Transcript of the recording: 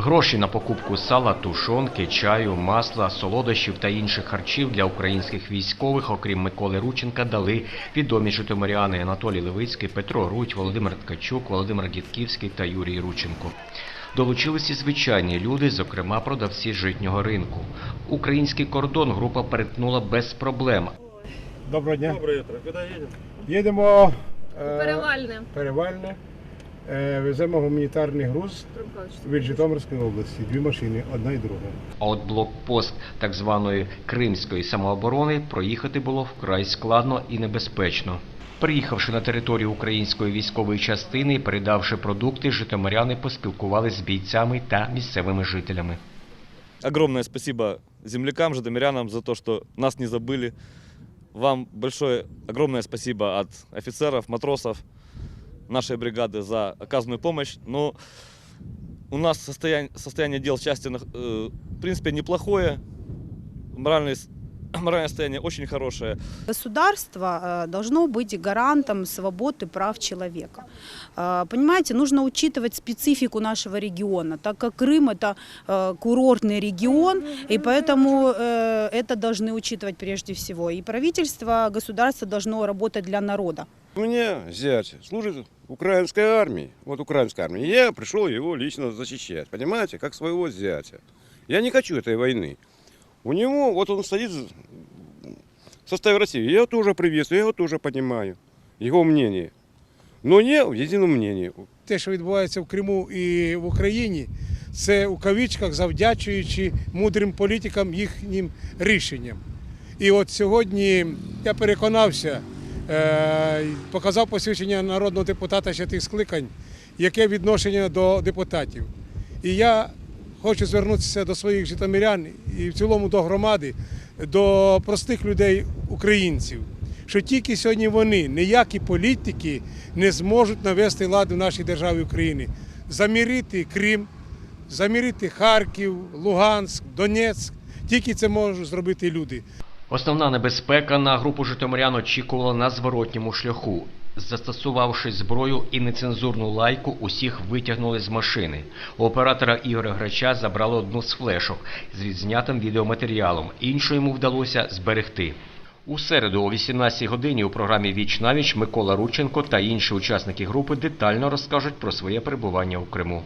Гроші на покупку сала, тушонки, чаю, масла, солодощів та інших харчів для українських військових, окрім Миколи Рученка, дали відомі житомиряни Анатолій Левицький, Петро Руть, Володимир Ткачук, Володимир Дідківський та Юрій Рученко. Долучилися звичайні люди, зокрема продавці житнього ринку. Український кордон група перетнула без проблем. Доброго дня. Доброе утро. Куда едем? Їдемо е, Перевальне. перевальне. Е, веземо гуманітарний груз від Житомирської області. Дві машини, одна і друга. А от блокпост так званої Кримської самооборони проїхати було вкрай складно і небезпечно. Приїхавши на територію української військової частини передавши продукти, житомиряни поспілкувалися з бійцями та місцевими жителями. Огромное спасибо землякам, житомирянам за то, что нас не забыли. Вам большое, огромное спасибо от офицеров, матросов нашей бригады за оказанную помощь. Но у нас состояние, состояние дел нах- э, в принципе, неплохое. Моральное, с- моральное состояние очень хорошее. Государство э, должно быть гарантом свобод и прав человека. Э, Понимаете, нужно учитывать специфику нашего региона, так как Крым это э, курортный регион, и поэтому это должны учитывать прежде всего. И правительство, государство должно работать для народа. Меня зять служит в украинской армии. Вот украинская армия. И Я пришел его лично защищать. Понимаете, как своего зятя. Я не хочу этой войны. У него, вот он стоит в составе России. Я его тоже приветствую, я его тоже понимаю. Его мнение. Но не в едином мнении. Те, що відбувається в Криму і в Україні, це у кавичках завдячуючи мудрим політикам їхнім рішенням. І от сьогодні я переконався, показав посвідчення народного депутата ще тих скликань, яке відношення до депутатів. І я хочу звернутися до своїх житомирян і в цілому до громади, до простих людей, українців, що тільки сьогодні вони, ніякі політики, не зможуть навести лад в нашій державі України, замірити Крим, замірити Харків, Луганськ, Донецьк. Тільки це можуть зробити люди. Основна небезпека на групу житомирян очікувала на зворотньому шляху. Застосувавши зброю і нецензурну лайку, усіх витягнули з машини. У оператора Ігоря Грача забрали одну з флешок з відзнятим відеоматеріалом. Іншу йому вдалося зберегти. У середу о 18 годині у програмі Віч на віч Микола Рученко та інші учасники групи детально розкажуть про своє перебування у Криму.